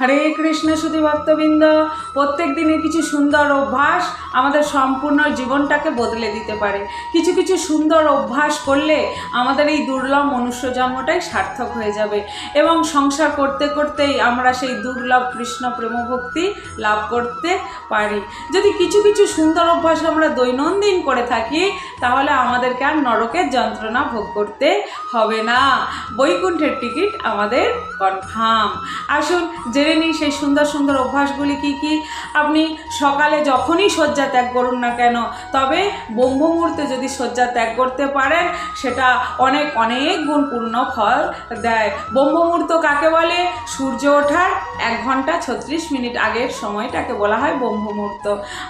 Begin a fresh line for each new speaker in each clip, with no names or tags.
হরে কৃষ্ণ শুধু ভক্তবৃন্দ, প্রত্যেক দিনে কিছু সুন্দর অভ্যাস আমাদের সম্পূর্ণ জীবনটাকে বদলে দিতে পারে। কিছু কিছু সুন্দর অভ্যাস করলে আমাদের এই দুর্লভ মনুষ্য জন্মটাই সার্থক হয়ে যাবে এবং সংসার করতে করতেই আমরা সেই দুর্লভ কৃষ্ণ প্রেমভক্তি লাভ করতে পারি। যদি কিছু কিছু সুন্দর অভ্যাস আমরা দৈনন্দিন করে থাকি, তাহলে আমাদেরকে আর নরকের যন্ত্রণা ভোগ করতে হবে না। বৈকুণ্ঠের টিকিট আমাদের কনফার্ম। আসুন, জেনে নিই সেই সুন্দর সুন্দর অভ্যাসগুলি কি কি? আপনি সকালে যখনই শয্যা ত্যাগ করুন না কেন, তবে ব্রহ্ম মুহূর্তে যদি শয্যা ত্যাগ করতে পারেন, সেটা অনেক অনেক গুণপূর্ণ ফল দেয়। ব্রহ্ম মুহূর্ত কাকে বলে? সূর্য ওঠার এক ঘণ্টা ছত্রিশ মিনিট আগের সময়টাকে বলা হয় ব্রহ্ম মুহূর্ত।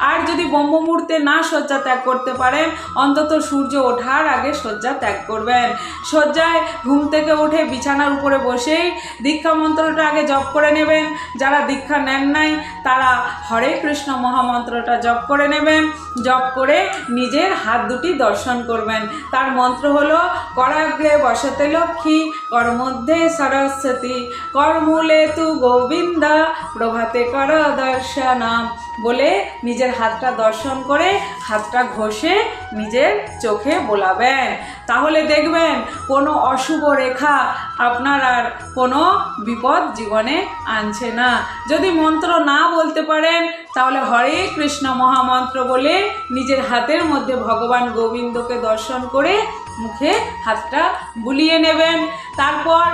আর যদি ব্রহ্ম মুহূর্তে না শয্যা ত্যাগ করতে পারেন, অন্তত সূর্য ওঠার আগে শয্যা ত্যাগ করবেন। শয্যায় ঘুম থেকে উঠে বিছানার উপরে বসেই দীক্ষা মন্ত্রটা আগে জপ করে নেবেন। যারা দীক্ষা নেন নাই, তারা হরে কৃষ্ণ মহামন্ত্রটা জপ করে নেবেন, জপ করে নিজের হাত দুটি দর্শন করবেন। তার মন্ত্র হলো, করাগ্রে বসতে লক্ষ্মী, করমধ্যে সরস্বতী, কর্মূলে তু গোবিন্দা, প্রভাতে কর দর্শনাম। বলে নিজের হাতটা দর্শন করে হাতটা ঘষে নিজের চোখে বোলাবেন। তাহলে দেখবেন কোনো অশুভ রেখা আপনার আর কোনো বিপদ জীবনে আনছে না। যদি মন্ত্র না বলতে পারেন, তাহলে হরে কৃষ্ণ মহামন্ত্র বলে নিজের হাতের মধ্যে ভগবান গোবিন্দকে দর্শন করে মুখে হাতটা বুলিয়ে নেবেন। তারপর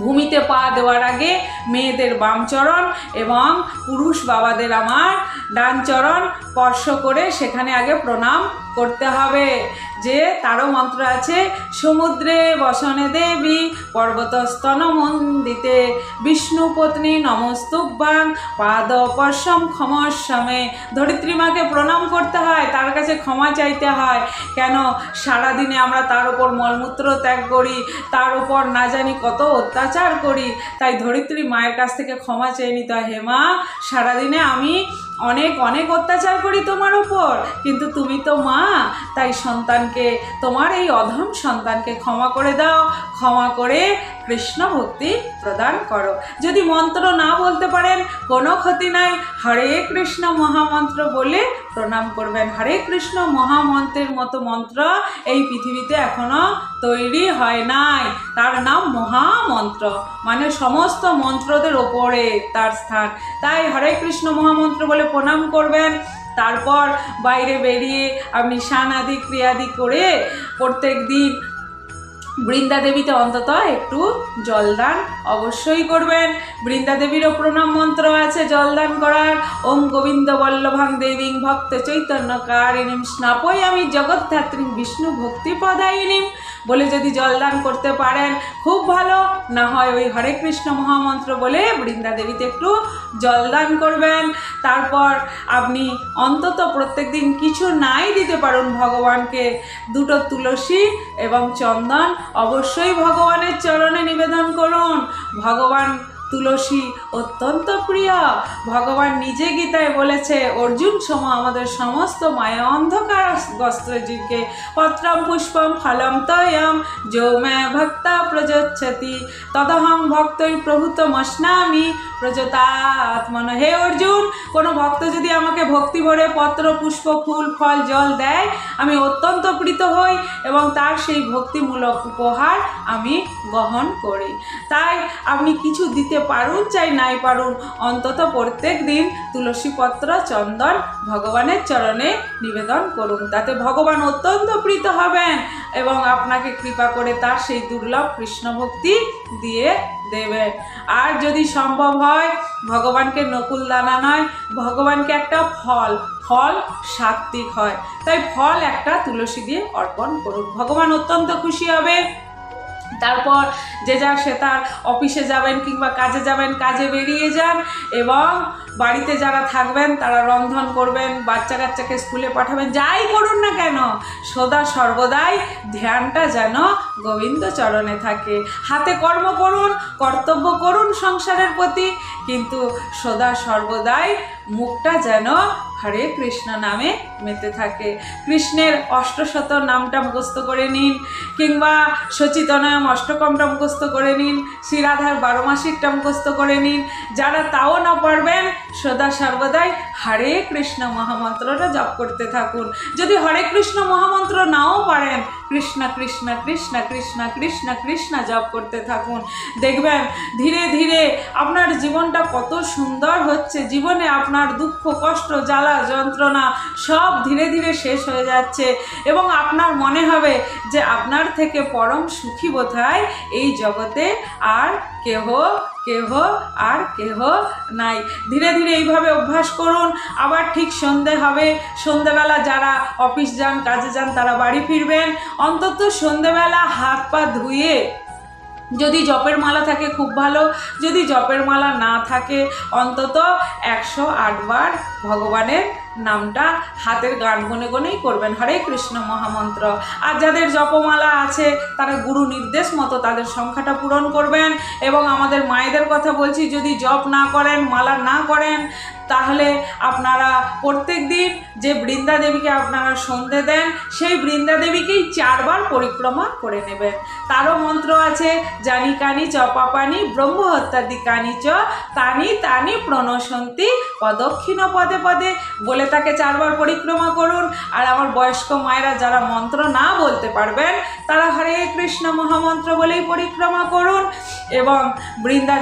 ভূমিতে পা দেওয়ার আগে মেয়েদের বাম চরণ এবং পুরুষ বাবাদের আমার ডান চরণ স্পর্শ করে সেখানে আগে প্রণাম করতে হবে। যে তারও মন্ত্র আছে, সমুদ্রে বসনে দেবী, পর্বতস্তন মন্দিতে বিষ্ণু পত্নী নমস্তুভ্যাং পাদ পশম ক্ষমস্যমে ধরিত্রী মাকে প্রণাম করতে হয়, তার কাছে ক্ষমা চাইতে হয়। কেন? সারাদিনে আমরা তার উপর মলমূত্র ত্যাগ করি, তার উপর না জানি কত অত্যাচার করি। তাই ধরিত্রী মায়ের কাছ থেকে ক্ষমা চেয়ে নিতে হয়। হেমা সারাদিনে আমি অনেক অনেক অত্যাচার করি তোমার ওপর কিন্তু তুমি তো মা, তাই সন্তানকে, তোমার এই অধম সন্তানকে ক্ষমা করে দাও, ক্ষমা করে কৃষ্ণ ভক্তি প্রদান করো। যদি মন্ত্র না বলতে পারেন, কোনো ক্ষতি নাই। হরে কৃষ্ণ মহামন্ত্র বলে প্রণাম করবেন। হরে কৃষ্ণ মহামন্ত্রের মতো মন্ত্র এই পৃথিবীতে এখনও তৈরি হয় নাই। তার নাম মহামন্ত্র। মানে সমস্ত মন্ত্রদের ওপরে তার স্থান। তাই হরে কৃষ্ণ মহামন্ত্র বলে প্রণাম করবেন। তারপর বাইরে বেরিয়ে আপনি স্নান আদি ক্রিয়াদি করে প্রত্যেক দিন বৃন্দা দেবীতে অন্তত একটু জলদান অবশ্যই করবেন। বৃন্দা দেবীরও প্রণাম মন্ত্র আছে, জলদান করার। ওম গোবিন্দ বল্লভাং দেবীং ভক্ত চৈতন্য কারিণীম স্নাপই আমি জগদ্ধাত্রী বিষ্ণু ভক্তি পদায়িনীম বলে যদি জলদান করতে পারেন, খুব ভালো। না হয় ওই হরে কৃষ্ণ মহামন্ত্র বলে বৃন্দা দেবীতে একটু জলদান করবেন। তারপর আপনি অন্তত প্রত্যেক দিন কিছু নাই দিতে পারুন ভগবানকে। দুটো তুলসী এবং চন্দন অবশ্যই ভগবানের চরণে নিবেদন করুন। ভগবান তুলসী অত্যন্ত প্রিয়। ভগবান নিজে গীতায় বলেছে, অর্জুন সম, আমাদের সমস্ত মায়া অন্ধকার গস্ত্রজীবকে পত্রম পুষ্পম ফলম তয়ম, যৌমে ভক্তা প্রযোচ্ছতি তদহং ভক্তই প্রভূত মস্নামি প্রজতাত্মন হে অর্জুন, কোনো ভক্ত যদি আমাকে ভক্তি ভরে পত্র, পুষ্প, ফুল, ফল, জল দেয়, আমি অত্যন্ত প্রীত হই এবং তার সেই ভক্তিমূলক উপহার আমি গ্রহণ করি। তাই আপনি কিছু দিতে পারুন চাই নাই পারুন, অন্তত প্রত্যেক দিন তুলসী পত্র চন্দন ভগবানের চরণে নিবেদন করুন। তাতে ভগবান অত্যন্ত প্রীত হবেন এবং আপনাকে কৃপা করে তার সেই দুর্লভ কৃষ্ণ ভক্তি দিয়ে দেবে আর যদি সম্ভব হয়, ভগবানকে নকুল দানা নয়, ভগবানকে একটা ফল ফল সাত্বিক হয়। তাই ফল একটা তুলসী দিয়ে অর্পণ করুন। ভগবান অত্যন্ত খুশি হবে। তারপর যে যার সে তার অফিসে যাবেন কিংবা কাজে যাবেন, কাজে বেরিয়ে যান এবং বাড়িতে যারা থাকবেন তারা রন্ধন করবেন বাচ্চা কাচ্চাকে স্কুলে পাঠাবেন, যাই করুন না কেন, সদা সর্বদাই ধ্যানটা যেন গোবিন্দ চরণে থাকে। হাতে কর্ম করুন, কর্তব্য করুন সংসারের প্রতি, কিন্তু সদা সর্বদাই মুখটা যেন হরে কৃষ্ণ নামে মেতে থাকে। কৃষ্ণের অষ্টশত নামটা মুখস্থ করে নিন, কিংবা সচিতনয়ম অষ্টকমটা মুখস্থ করে নিন, শ্রীরাধার বারো মাসিকটা মুখস্থ করে নিন। যারা তাও না পারবেন, সদা সর্বদাই হরে কৃষ্ণ মহামন্ত্রটা জপ করতে থাকুন। যদি হরে কৃষ্ণ মহামন্ত্র নাও পারেন কৃষ্ণ কৃষ্ণ কৃষ্ণ কৃষ্ণ কৃষ্ণ কৃষ্ণ জপ করতে থাকুন। দেখবেন, ধীরে ধীরে আপনার জীবনটা কত সুন্দর হচ্ছে। জীবনে আপনার দুঃখ, কষ্ট, জ্বালা, যন্ত্রণা সব ধীরে ধীরে শেষ হয়ে যাচ্ছে এবং আপনার মনে হবে যে আপনার থেকে পরম সুখী বোধ এই জগতে আর কেহ কেহ আর কেহ নাই। ধীরে ধীরে এইভাবে অভ্যাস করুন। আবার ঠিক সন্ধে হবে। সন্ধেবেলা যারা অফিস যান, কাজে যান, তারা বাড়ি ফিরবেন। অন্তত সন্ধেবেলা হাত পা ধুয়ে যদি জপের মালা থাকে, খুব ভালো। যদি জপের মালা না থাকে, অন্তত একশো আটবার ভগবানের নামটা হাতের গান গনে গনেই করবেন। হরে কৃষ্ণ মহামন্ত্র। আর যাদের জপমালা আছে, তারা গুরু নির্দেশ মতো তাদের সংখ্যাটা পূরণ করবেন। এবং আমাদের মায়েদের কথা বলছি, যদি জপ না করেন, মালা না করেন, তাহলে আপনারা প্রত্যেক দিন যে বৃন্দা দেবীকে আপনারা সন্ধে দেন, সেই বৃন্দা দেবীকেই চারবার পরিক্রমা করে নেবেন। তারও মন্ত্র আছে, জানি কানি চ পাপানি ব্রহ্মহত্যাদি কানি চ, তানি তানি প্রণশন্তি পদক্ষিণ পদে পদে পদে বলে তাকে চারবার পরিক্রমা করুন। আর আমার বয়স্ক মায়েরা যারা মন্ত্র না বলতে পারবেন, তারা হরে কৃষ্ণ মহামন্ত্র বলেই পরিক্রমা করুন। এবং বৃন্দা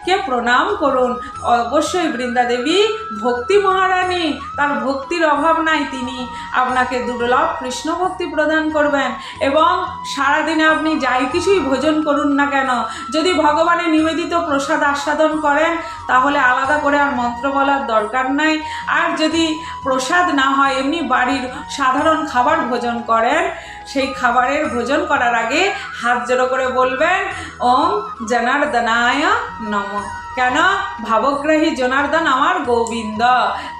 দেবীকে প্রণাম করুন? অবশ্যই বৃন্দা দেবী ভক্তি মহারানী, তার ভক্তির অভাব নাই তিনি। আপনাকে দুর্লভ কৃষ্ণ ভক্তি প্রদান করবেন এবং সারাদিনে আপনি যাই কিছুই ভোজন করুন না কেন, যদি ভগবানের নিবেদিত প্রসাদ আস্বাদন করেন, তাহলে আলাদা করে আর মন্ত্র বলার দরকার নাই। আর যদি প্রসাদ না হয়, এমনি বাড়ির সাধারণ খাবার ভোজন করেন সেই খাবারের ভোজন করার আগে হাত জোড়ো করে বলবেন ওম জনার্দনায় নম। কেন? ভাবগ্রাহী জনার্দন আমার গোবিন্দ।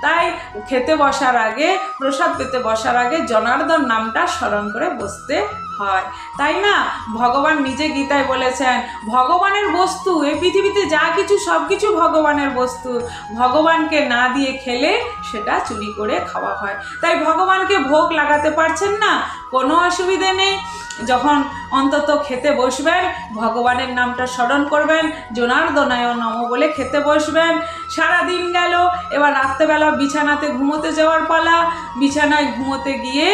তাই খেতে বসার আগে, প্রসাদ পেতে বসার আগে জনার্দন নামটা স্মরণ করে বসতে হয়। তাই না? ভগবান নিজে গীতায় বলেছেন, ভগবানের বস্তু এই পৃথিবীতে যা কিছু, সব কিছু ভগবানের বস্তু। ভগবানকে না দিয়ে খেলে সেটা চুরি করে খাওয়া হয়। তাই ভগবানকে ভোগ লাগাতে পারছেন না? কোনো অসুবিধে নেই। যখন অন্তত খেতে বসবেন, ভগবানের নামটা স্মরণ করবেন, জোনার্দনায় নম বলে খেতে বসবেন। সারা দিন গেল, এবার রাত্রেবেলা বিছানাতে ঘুমোতে যাওয়ার পালা, বিছানায় ঘুমোতে গিয়ে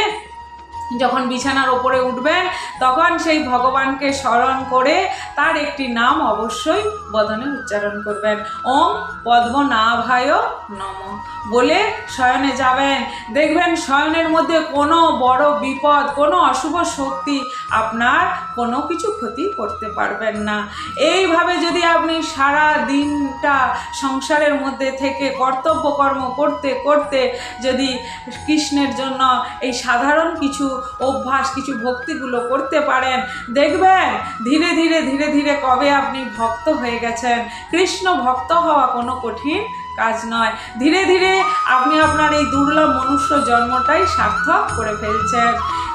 যখন বিছানার ওপরে উঠবেন তখন সেই ভগবানকে স্মরণ করে তার একটি নাম অবশ্যই বদনে উচ্চারণ করবেন। ওম পদ্মনাভায় নম। বলে শয়নে যাবেন। দেখবেন শয়নের মধ্যে কোনো বড় বিপদ, কোনো অশুভ শক্তি আপনার কোনো কিছু ক্ষতি করতে পারবেন না। এইভাবে যদি আপনি সারা দিনটা সংসারের মধ্যে থেকে কর্তব্য কর্ম করতে করতে যদি কৃষ্ণের জন্য এই সাধারণ কিছু অভ্যাস, কিছু ভক্তিগুলো করতে পারেন। দেখবেন, ধীরে ধীরে ধীরে ধীরে কবে আপনি ভক্ত হয়ে গেছেন। কৃষ্ণ ভক্ত হওয়া কোনো কঠিন কাজ নয়। ধীরে ধীরে আপনি আপনার এই দুর্লভ মনুষ্য জন্মটাই সার্থক করে ফেলছেন।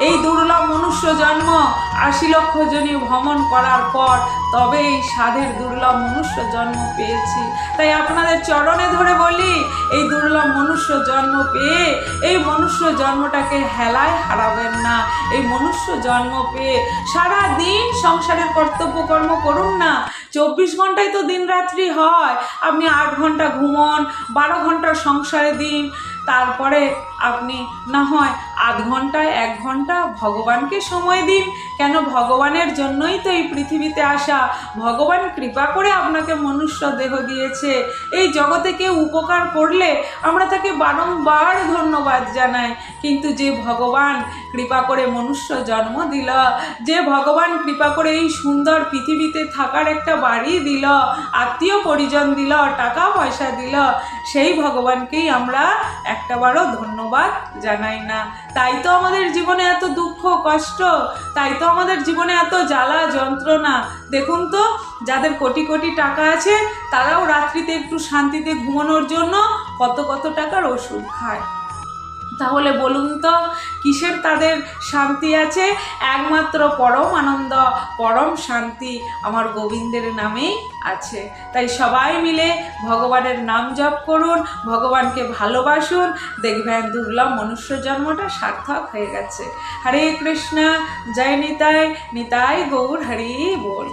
এই দুর্লভ মনুষ্য জন্ম আশি লক্ষ জনী ভ্রমণ করার পর তবে এই সাধের দুর্লভ মনুষ্য জন্ম পেয়েছি। তাই আপনাদের চরণে ধরে বলি, এই দুর্লভ মনুষ্য জন্ম পেয়ে এই মনুষ্য জন্মটাকে হেলায় হারাবেন না। এই মনুষ্য জন্ম পেয়ে সারা দিন সংসারের কর্তব্য কর্ম করুন না। চব্বিশ ঘন্টায় তো দিন রাত্রি হয়। আপনি আট ঘণ্টা ঘুমন বারো ঘণ্টার সংসারে দিন তারপরে আপনি না হয় আধ ঘন্টায় এক ঘণ্টা ভগবানকে সময় দিন। কেন ভগবানের জন্যই তো এই পৃথিবীতে আসা। ভগবান কৃপা করে আপনাকে মনুষ্য দেহ দিয়েছে। এই জগতে কেউ উপকার করলে আমরা তাকে বারংবার ধন্যবাদ জানাই। কিন্তু যে ভগবান কৃপা করে মনুষ্য জন্ম দিল, যে ভগবান কৃপা করে এই সুন্দর পৃথিবীতে থাকার একটা বাড়ি দিল, আত্মীয় পরিজন দিল, টাকা পয়সা দিল, সেই ভগবানকেই আমরা একটাবারও ধন্যবাদ জানাই না। তাই তো আমাদের জীবনে এত দুঃখ, কষ্ট, তাই তো আমাদের জীবনে এত জ্বালা, যন্ত্রণা। দেখুন তো, যাদের কোটি কোটি টাকা আছে, তারাও রাত্রিতে একটু শান্তিতে ঘুমানোর জন্য কত কত টাকার ওষুধ খায়। তাহলে বলুন তো, কিসের তাদের শান্তি আছে? একমাত্র পরম আনন্দ, পরম শান্তি আমার গোবিন্দের নামেই আছে। তাই সবাই মিলে ভগবানের নাম জপ করুন, ভগবানকে ভালোবাসুন। দেখবেন দুর্লভ মনুষ্য জন্মটা সার্থক হয়ে গেছে। হরে কৃষ্ণ, জয় নিতাই নিতাই গৌর, হরি বল।